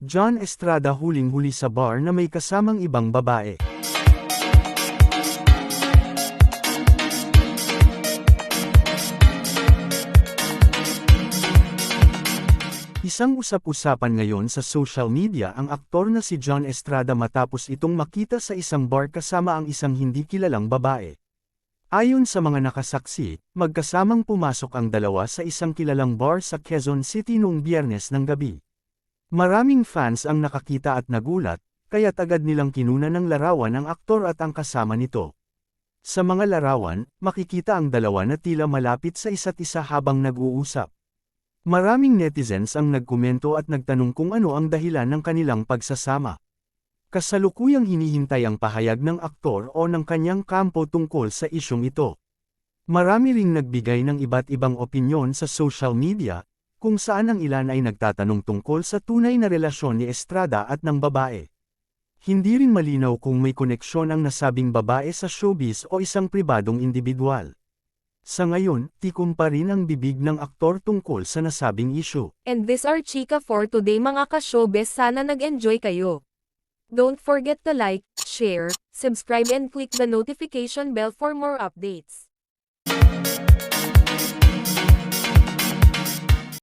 John Estrada huling-huli sa bar na may kasamang ibang babae. Isang usap-usapan ngayon sa social media ang aktor na si John Estrada matapos itong makita sa isang bar kasama ang isang hindi kilalang babae. Ayon sa mga nakasaksi, magkasamang pumasok ang dalawa sa isang kilalang bar sa Quezon City noong biyernes ng gabi. Maraming fans ang nakakita at nagulat, kaya agad nilang kinuna ng larawan ang aktor at ang kasama nito. Sa mga larawan, makikita ang dalawa na tila malapit sa isa't isa habang nag-uusap. Maraming netizens ang nagkomento at nagtanong kung ano ang dahilan ng kanilang pagsasama. Kasalukuyang hinihintay ang pahayag ng aktor o ng kanyang kampo tungkol sa isyong ito. Marami ring nagbigay ng iba't ibang opinyon sa social media, kung saan ang ilan ay nagtatanong tungkol sa tunay na relasyon ni Estrada at ng babae. Hindi rin malinaw kung may koneksyon ang nasabing babae sa showbiz o isang pribadong individual. Sa ngayon, tikom pa rin ang bibig ng aktor tungkol sa nasabing issue. And this are Chika for today mga ka-showbiz sana nag-enjoy kayo. Don't forget to like, share, subscribe and click the notification bell for more updates.